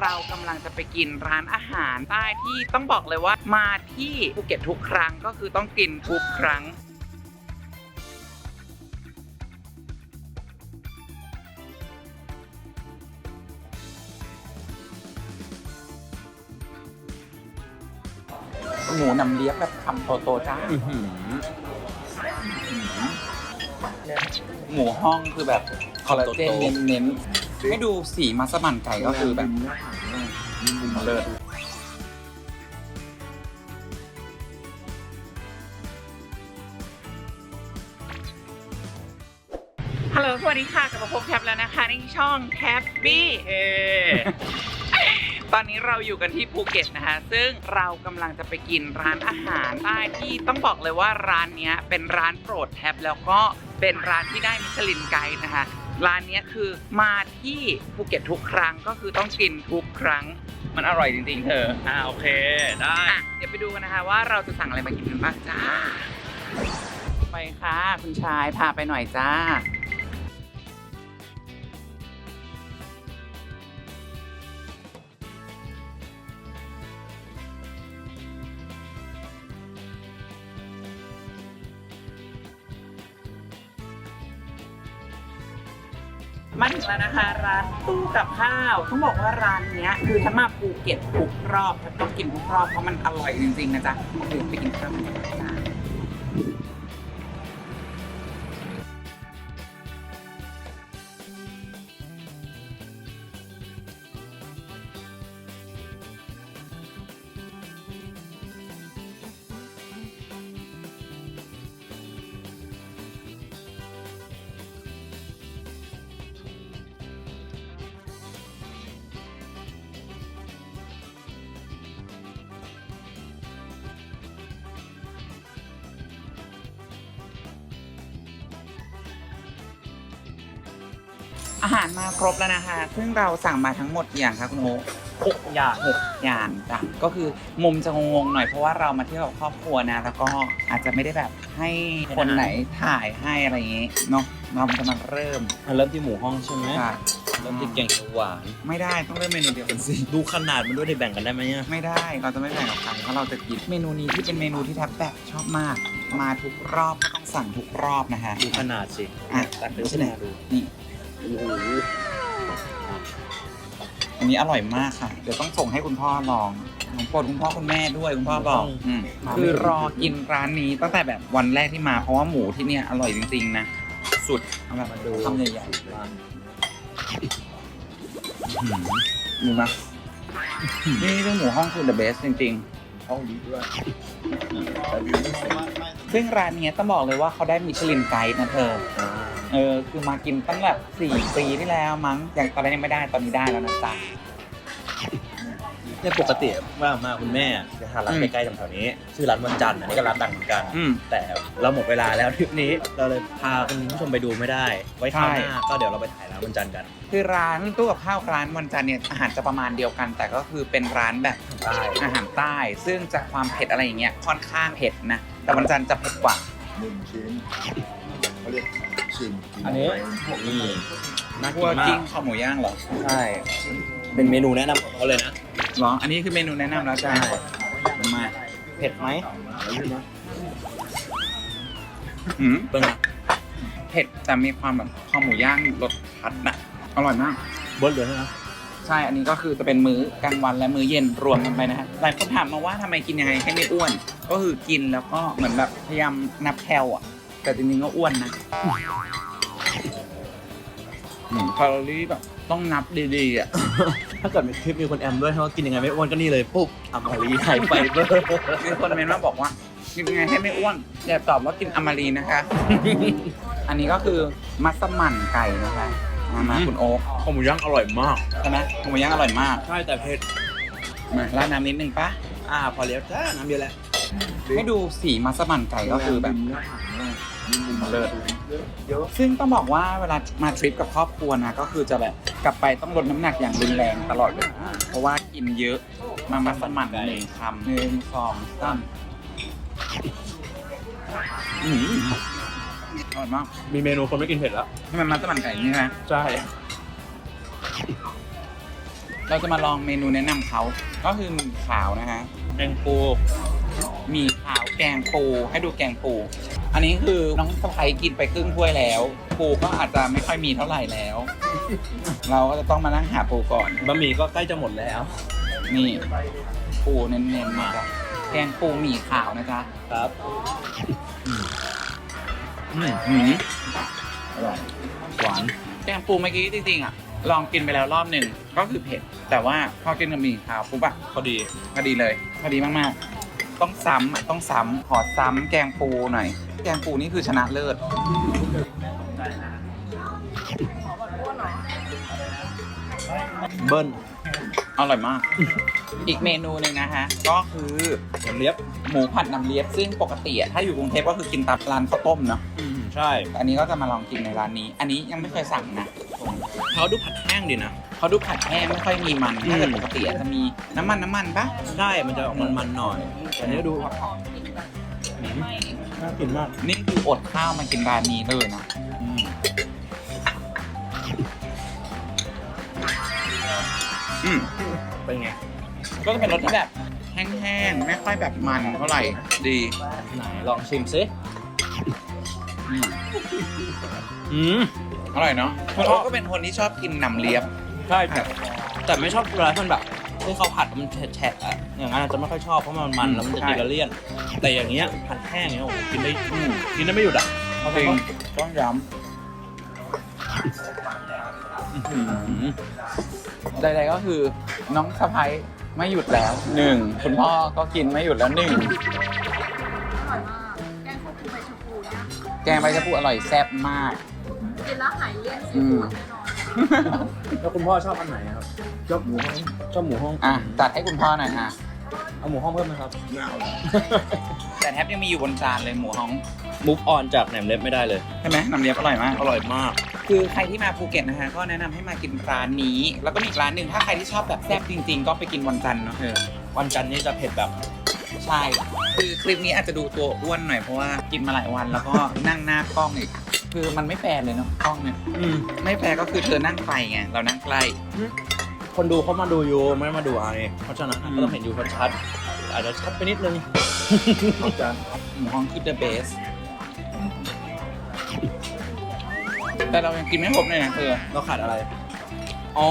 เรากำลังจะไปกินร้านอาหารใต้ที่ต้องบอกเลยว่ามาที่ภูเก็ตทุกครั้งก็คือต้องกินทุกครั้งหมูนำเลียบแบบคำโตๆจ้าอื้อหือหมูห้องคือแบบคอลลาเจนเน้นๆ ให้ดูสีมัสมั่นไก่ก็คือแบบเลิศฮัลโหลสวัสดีค่ะกลับมาพบแท็บแล้วนะคะในช่องแท็บบี้เอ๊ะตอนนี้เราอยู่กันที่ภูเก็ตนะคะ ซึ่งเรากำลังจะไปกินร้านอาหารใต้ที่ต้องบอกเลยว่าร้านเนี้ยเป็นร้านโปรดแท็บแล้วก็เป็นร้านที่ได้มิชลินไกด์นะคะ ร้านเนี้ยคือมาที่ภูเก็ตทุกครั้งก็คือต้องกินทุกครั้ง มันอร่อยจริงๆเธออ่าโอเคได้อะเดี๋ยวไปดูกันนะคะว่าเราจะสั่งอะไรมากินกันบ้างจ้า ไปค่ะ คุณชายพาไปหน่อยจ้า มาถึงแล้วนะคะร้านตู้กับข้าวต้องบอกว่าร้านเนี้ย คือถ้ามาภูเก็ตทุกรอบต้องกินทุกรอบเพราะมันอร่อยจริงๆนะจ๊ะเดี๋ยวไปกินข้าวกันจ้า อาหารมาครบแล้วนะคะ ซึ่งเราสั่งมาทั้งหมดกี่อย่างคะคุณโอ๊คหกอย่างหกอย่างจ้ะก็คือมุมจะงงๆหน่อยเพราะว่าเรามาเที่ยวกับครอบครัวนะ แล้วก็อาจจะไม่ได้แบบให้คนไหนถ่ายให้อะไรอย่างงี้เนาะเราจะมาเริ่มอะเริ่มที่หมูห้องใช่ไหมค่ะเริ่มที่แกงเขียวหวานไม่ได้ต้องเริ่มเมนูเดียวกันสิดูขนาดมันด้วยได้แบ่งกันได้ไหมเนี่ยไม่ได้เราจะไม่แบ่งกับใครเพราะเราจะกินเมนูนี้ที่เป็นเมนูที่แทบแบบชอบมาก มาทุกรอบก็ต้องสั่งทุกรอบนะฮะดูขนาดสิอะตัดดูดูสิสิเนี่เนี่ยยดูนี่โอ้โหอันนี้อร่อยมากค่ะ เดี๋ยวต้องส่งให้คุณพ่อลองของโปรดคุณพ่อคุณแม่ด้วยคุณพ่อบอกอืมคือรอกินร้านนี้ตั้งแต่แบบวันแรกที่มาเพราะว่าหมูที่เนี่ยอร่อยจริงๆนะ สุดเอาแบบมาดูคำใหญ่ๆมาดูนะนี่เรื่องหมูห้องคือ the best จริงห้องดีด้วยแต่วิวไม่สวยๆซึ่งร้านเนี้ยต้องบอกเลยว่าเขาได้มิชลินไกด์นะเธออ่า เออคือมากินตั้งแบบสี่ปีที่แล้วมั้งอย่างตอนนั้นยังไม่ได้ตอนนี้ได้แล้วนะจ๊ะ เนี่ยปกติว่ามาคุณแม่จะทานร้านอืม ใกล้ๆแถวๆนี้ ชื่อร้านวันจันทร์อันนี้ก็ร้านดังเหมือนกัน อืม แต่เราหมดเวลาแล้วทริปนี้ เราเลยพาคุณผู้ชมไปดูไม่ได้ ไว้คราวหน้าก็เดี๋ยวเราไปถ่ายร้านวันจันทร์กันคือร้านตู้กับข้าวร้านวันจันทร์เนี่ยอาหารจะประมาณเดียวกัน แต่ก็คือเป็นร้านแบบใช่อาหารใต้ ซึ่งจากความเผ็ดอะไรอย่างเงี้ยค่อนข้างเผ็ดนะแต่วันจันทร์จะเผ็ดกว่าหนึ่งชิ้น เขาเรียกชิ้นกิอันนี้นี่น่าพกิวนกมากิ้งกข้าวหมูย่างเหรอใช่ เป็นเมนูแนะนำของเขาเลยนะเหรอ อันนี้คือเมนูแนะนำแล้วจ้าใช่มาเผ็ดไหมหืมเบิ้งนะเผ็ดแต่มีความแบบข้าวหมูย่างรสชัดนะอร่อยมาก เบิ้ลเลยนะใช่ อันนี้ก็คือจะเป็นมื้อกลางวันและมื้อเย็นรวมกันไปนะฮะ หลายคนถามมาว่าทำไมกินยังไงให้ไม่อ้วน ก็คือกินแล้วก็เหมือนแบบพยายามนับแคลอะ แต่จริงๆก็อ้วนนะอืมแคลอรี่แบบต้องนับดีๆอะ ถ้าเกิดมีคลิปมีคนแอมด้วยให้ว่ากินยังไงไม่อ้วนก็นี่เลยปุ๊บทำอาลีไฮไฟเบอร์มีคนเมนมาบอกว่ากินยังไงให้ไม่อ้วนอย่าตอบว่ากินอมารีนะคะ อันนี้ก็คือมัสมั่นไก่นะคะมามาคุณโอ๊คข้าวหมูย่างอร่อยมาก ใช่ไหมหมูย่างอร่อยมาก ใช่แต่เผ็ดมาราดน้ำนิดนึงปะอ่าพอแล้วจ้าน้ำเยอะแล้ว ให้ดูสีมัสมั่นไก่ก็คือแบบเลิศซึ่งต้องบอกว่าเวลามาทริปกับครอบครัวนะ ก็คือจะแบบกลับไปต้องลดน้ำหนักอย่างรุนแรงตลอดเลยเพราะว่ากินเยอะมามัสมั่นหนึ่งคำหนึ่งสองสามอืมอร่อยมากมีเมนูคนไม่กินเผ็ดแล้วนี่มันมัสมั่นไก่นี่นะใช่เราจะมาลองเมนูแนะนำเขา ก็คือหมีขาวนะฮะแกงปูห มีขาวแกงปูให้ดูแกงปู อันนี้คือน้องสะพ้ยกินไปครึ่งถ้วยแล้ว ปูก็อาจจะไม่ค่อยมีเท่าไหร่แล้ว เราก็จะต้องมานั่งหาปูก่อน บะหมี่ก็ใกล้จะหมดแล้ว นี่ ปูเน้นๆนะจ๊ะแกงปูหมี่ขาวนะจ๊ะครับอืมหืมอร่อยหวานแกงปูเมื่อกี้จริงๆอะ ลองกินไปแล้วรอบหนึ่งก็คือเผ็ด แต่ว่าพอกินกับหมี่ขาวปุ๊บอะพอดีพอดีเลย พอดีมากๆ ต้องซ้ำอะต้องซ้ำขอซ้ำแกงปูหน่อย แกงปูนี่คือชนะเลิศ เบิ้ลอร่อยมาก อีกเมนูหนึ่งนะฮะก็คือน้ำเลียบหมูผัดน้ำเลียบซึ่งปกติอะถ้าอยู่กรุงเทพก็คือกินตามร้านข้าวต้มเนาะอืมใช่แต่อันนี้ก็จะมาลองกินในร้านนี้ อันนี้ยังไม่เคยสั่งนะ เขาดูผัดแห้งดีนะ เขาดูผัดแห้งไม่ค่อยมีมันอืมถ้าเกิดปกติอะจะมีน้ำมันน้ำมันปะใช่ มันจะออกมันๆหน่อยอันนี้ดูอืมน่ากินมาก นี่คืออดข้าวมากินร้านนี้เลยนะอืมอืมเป็นไง ก็จะเป็นรสที่แบบแห้งๆ ไม่ค่อยแบบมันเท่าไหร่ ดี ไหนลองชิมซิ อืมอืมอร่อยเนาะคุณโอ๊ตก็เป็นคนที่ชอบกินหนำเลียบ ใช่แต่แต่ไม่ชอบเวลาที่มันแบบที่เขาผัดมันแฉะๆอะอย่างนั้นอาจจะไม่ค่อยชอบเพราะมันมันแล้วมันจะใช่กินแล้วเลี่ยน แต่อย่างเงี้ยผัดแห้งเนี้ยโอ้โหกินได้อืมกินได้ไม่หยุดอะจริงต้องย้อืมำใดๆก็คือน้องสะพ้ายไม่หยุดแล้วหนึ่งคุณพ่อก็กินไม่หยุดแล้วหนึ่ง แกงใบชะพูอร่อยแซ่บมาก กินแล้วหายเลี่ยนซีฟู้ดแน่นอนแล้วคุณพ่อชอบอันไหนครับชอบหมูห้องชอบหมูห้องอะจัดให้คุณพ่อหน่อยอะ เอาหมูห้องเพิ่มไหมครับไม่เอาละแต่แทบยังมีอยู่บนจานเลยหมูฮ้องมูฟออนจากแหนมเล็บไม่ได้เลย ใช่ไหมน้ำเลียบอร่อยมาก อร่อยมาก คือใครที่มาภูเก็ตนะฮะ ก็แนะนำให้มากินร้านนี้ แล้วก็มีอีกร้านหนึ่งถ้าใครที่ชอบแบบแซ่บจริง ๆ ก็ไปกินวันจันทร์เนาะเออวันจันทร์นี้จะเผ็ดแบบ ใช่ คือคลิปนี้อาจจะดูตัวอ้วนหน่อยเพราะว่ากินมาหลายวันแล้วก็นั่งหน้ากล้องอีก คือมันไม่แฟร์เลยเนาะกล้องเนี่ยอืมไม่แฟร์ก็คือเธอนั่งไกลไงเรานั่งใกล้ คนดูเขามาดูอยู่ไม่ได้มาดูไอเพราะฉะนั้นอืมก็ต้องเห็นอยู่ชัดๆอาจจะชัดไปนิดนึงเอาจานหมูฮ้องคือ the best แต่เรายังกินไม่ครบเลยนะเธอเราขาดอะไร อ๋อ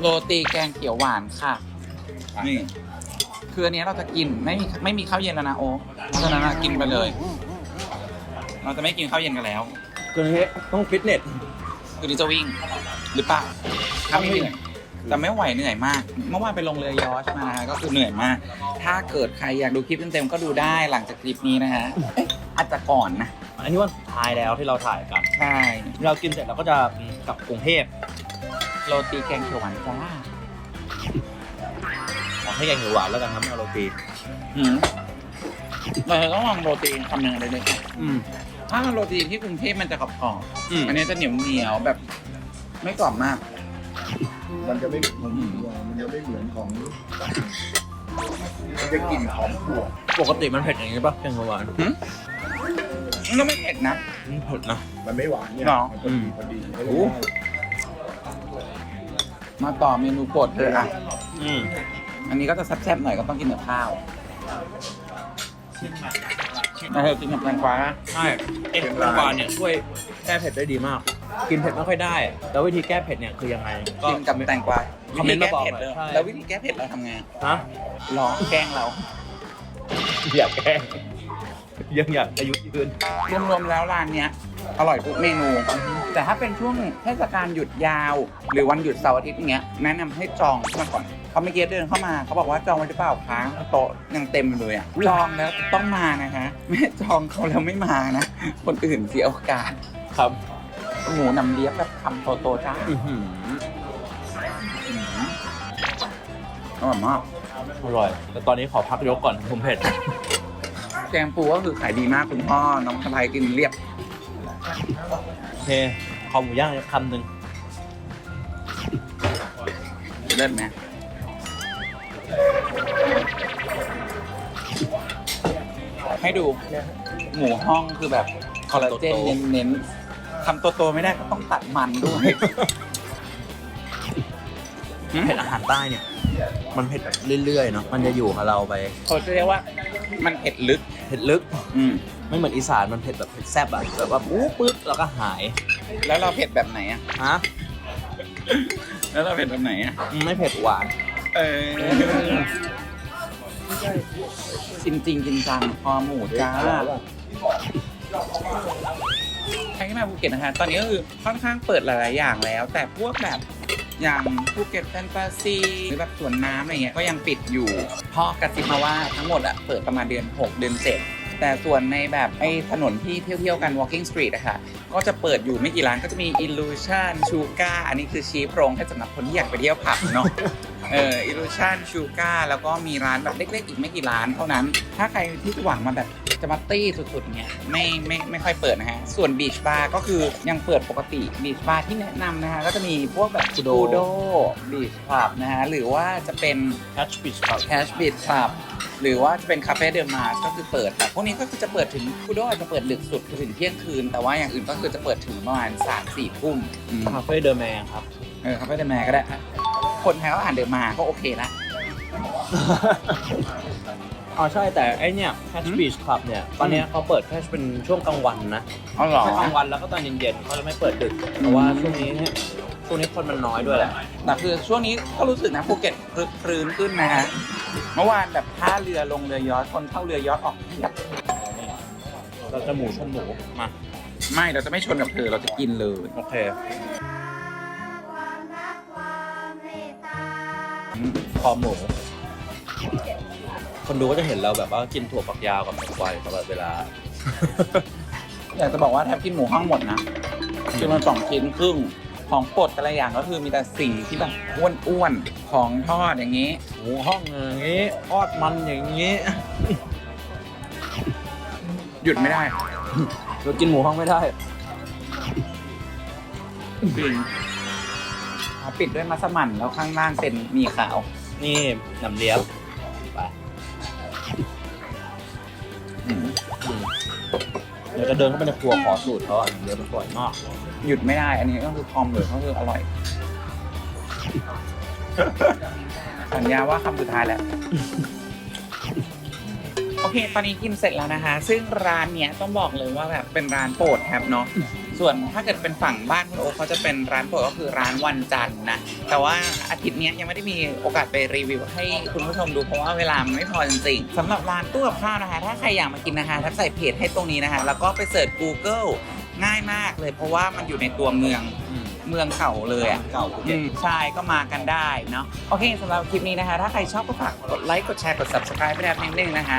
โรตีแกงเขียวหวานค่ะ นี่ คืออันเนี้ยเราจะกินไม่มีไม่มีข้าวเย็นแล้วนะโอ้เพราะฉะนั้นอะกินไปเลย เราจะไม่กินข้าวเย็นกันแล้วตัวนี้ต้องฟิตเนส คือนี้จะวิ่ง หรือเปล่าถ้าไม่เหนื่อยแต่ไม่ไหวเหนื่อยมาก เมื่อวานไปลงเรือยอชมานะฮะก็คือเหนื่อยมาก ถ้าเกิดใครอยากดูคลิปเต็มๆก็ดูได้หลังจากคลิปนี้นะฮะเอ๊ะอาจจะก่อนนะอันนี้วันสุดท้ายแล้วที่เราถ่ายกัน ใช่เรากินเสร็จเราก็จะกลับกรุงเทพโรตีแกงเขียวหวานจ้าขอ ให้แกงเขียวหวานแล้วกันครับไม่เอาโรตีหืมเราจะต้องลองโรตีคำหนึ่งเลยเลยค่ะอืม ถ้าโรตีที่กรุงเทพมันจะกรอบๆอืมอันนี้จะเหนียวเหนียวๆแบบ ไม่กรอบมาก มันจะไม่ผมว่ามันจะไม่เหมือนของ มันจะกลิ่นหอมถั่วปกติมันเผ็ดอย่างนี้ป่ะแกงเขียวหวานมันก็ไม่เผ็ดนะ มันเผ็ดนะ มันไม่หวานเนี่ยหรอ มันพอดีพอดีไม่โอ้ได้มาต่อเมนูโปรดเธออะอืม อันนี้ก็จะแซ่บๆหน่อยก็ต้องกินกับข้าวแล้วเธอกินกับแตงกวานะใช่เอ็นแกงเขียวาเนี่ยช่วยแก้เผ็ดได้ดีมาก กินเผ็ดไม่ค่อยได้ แล้ววิธีแก้เผ็ดเนี่ยคือยังไงกินกับแตงกวาคอมเมนต์มาบอกเผ็ดหน่อยเลยใช่แล้ววิธีแก้เผ็ดเราทำไงฮะหรอแกล้งเราอย่าแกล้งยังอยากอายุยืนรวมๆแล้วร้านเนี้ยอร่อยทุกเมนู แต่ถ้าเป็นช่วงเทศกาลหยุดยาว หรือวันหยุดเสาร์อาทิตย์อย่างเงี้ยแนะนำให้จองมาก่อน เขาเมื่อกี้เดินเข้ามาเขาบอกว่าจองไว้หรือเปล่าคะโต๊ะยังเต็มอยู่เลยอะจองแล้วต้องมานะคะไม่จองเขาแล้วไม่มานะคนอื่นเสียโอกาสครับหมูนำเลียบแบบคำโตๆจ้าอื้อหืออร่อยมากอร่อยแต่ตอนนี้ขอพักยกก่อนผมเผ็ดแกงปูก็คือขายดีมากคุณพ่อน้องสะพายกินเรียบโอเคขอหมูย่างคำหนึ่งเลิศไหม ให้ดูหมูห้องคือแบบคอลลาเจนเน้นๆคำโตๆไม่ได้ก็ต้องตัดมันด้วยหืมเผ็ดอาหารใต้เนี่ย มันเผ็ดแบบเรื่อยๆเนาะมันจะอยู่กับเราไปเขาจะเรียกว่า มันเผ็ดลึกเผ็ดลึก อืมไม่เหมือนอีสานมันเผ็ดแบบเผ็ดแซ่บอะแบบว่าปุ๊บปึ๊บแล้วก็หาย แล้วเราเผ็ดแบบไหนอะฮะแล้วเราเผ็ดแบบไหนอะไม่เผ็ดหวาน เออ จริงจริงจริงจังคอหมูจ้าใครที่มาภูเก็ตนะคะ ตอนนี้ก็คือค่อนข้างเปิดหลาย ๆ อย่างแล้ว แต่พวกแบบอย่างภูเก็ตแฟนตาซีหรือแบบสวนน้ำอะไรเงี้ยก็ยังปิดอยู่เพ่อกระซิบมาว่าทั้งหมดอะเปิดประมาณเดือน 6 เดือน7แต่ส่วนในแบบไอ้ถนนที่เที่ยวๆกัน walking street อะค่ะ ก็จะเปิดอยู่ไม่กี่ร้านก็จะมี illusion sugar อันนี้คือชี้โพรงให้สำหรับคนที่อยากไปเที่ยวผับเนาะ เออ illusion sugar แล้วก็มีร้านแบบเล็กๆ อีกไม่กี่ร้านเท่านั้น ถ้าใครที่หวังมาแบบจะมาตี้สุดๆเนี่ยไม่ไม่ไม่ค่อยเปิดนะฮะ ส่วน beach bar ก็คือยังเปิดปกติ beach bar ที่แนะนำนะฮะ ก็จะมีพวกแบบ Kudo Kudo beach club นะฮะ หรือว่าจะเป็น แคชปิชครับ Cash Beach Club หรือว่าจะเป็นคาเฟ่เดอ m มาสก็คือเปิดแต่พวกนี้ก็คือจะเปิดถึงคูโดอาจจะเปิดดึกสุดคือถึงเที่ยงคืน แต่ว่าอย่างอื่นก็คือจะเปิดถึงประมาณสามสี่ทุ่มอืมคาเฟ่เดอะแมนครับ เออคาเฟ่เดอ m มาก็ได้อะ คนไทยก็อ่านเดอ m มาก็โอเคละอ๋อใช่แต่ไอเนี่ยแคชบีชคลับเนี่ยตอนเนี้ยเขาเปิดแค่เป็นช่วงกลางวันนะอ๋อเหรอ แค่กลางวันแล้วก็ตอนเย็นๆเขาจะไม่เปิดดึกเพราะว่าช่วงนี้เนี่ยช่วงนี้คนมันน้อยด้วยแหละแต่คือช่วงนี้ก็รู้สึกนะภูเก็ตคลึกครื้นขึ้นนะฮะเมื่อวานแบบท่าเรือลงเรือยอชต์คนเข้าเรือยอชต์ออกเพียบเราจะหมูชนหมูมาไม่เราจะไม่ชนกับเธอเราจะกินเลย โอเค คอหมู คนดูก็จะเห็นเราแบบว่ากินถั่วฝักยาวกับหมูควายตลอดเวลา อยากจะบอกว่าแทบกินหมูห้องหมดนะคือมันสองชิ้นครึ่งของโปรดแต่ละอย่างก็คือมีแต่สิ่งที่แบบอ้วนๆของทอดอย่างนี้ หมูห้องอย่างนี้ทอดมันอย่างนี้ หยุดไม่ได้เรากินหมูห้องไม่ได้จริง เอาปิดด้วยมัสมั่นแล้วข้างล่างเป็นหมีขาว นี่น้ำเลี้ยบไปอืมเดี๋ยวจะเดินเข้าไปในครัวขอสูตรเขาอะน้ำเลี้ยบมันอร่อยมากหยุดไม่ได้ อันนี้ก็คือคอมเลยก็คืออร่อย สัญญาว่าคำสุดท้ายแล้ว โอเค ตอนนี้กินเสร็จแล้วนะคะ ซึ่งร้านเนี้ยต้องบอกเลยว่าแบบเป็นร้านโปรดแทบเนาะ ส่วนถ้าเกิดเป็นฝั่งบ้านคุณโอ๊คเขาจะเป็นร้านโปรดก็คือร้านวันจันทร์นะแต่ว่าอาทิตย์นี้ยังไม่ได้มีโอกาสไปรีวิวให้คุณผู้ชมดูเพราะว่าเวลามันไม่พอจริงๆสำหรับร้านตู้กับข้าวนะคะ ถ้าใครอยากมากินนะคะทักใส่เพจให้ตรงนี้นะคะ แล้วก็ไปเสิร์ช Google ง่ายมากเลยเพราะว่ามันอยู่ในตัวเมือง เมืองเก่าเลยอะเก่าภูเก็อืตมใช่ก็มากันได้เนาะโอเคสำหรับคลิปนี้นะคะ ถ้าใครชอบก็ฝากกดไลค์กดแชร์กด subscribe ไปแล้วนิดนึงนะคะ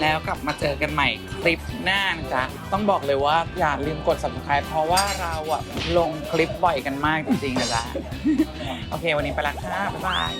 แล้วกลับมาเจอกันใหม่คลิปหน้านะจ๊ะต้องบอกเลยว่าอย่าลืมกด subscribe เพราะว่าเราอะลงคลิปบ่อยกันมากจริงๆนะจ๊ะ โอเค วันนี้ไปละค่ะบ๊ายบาย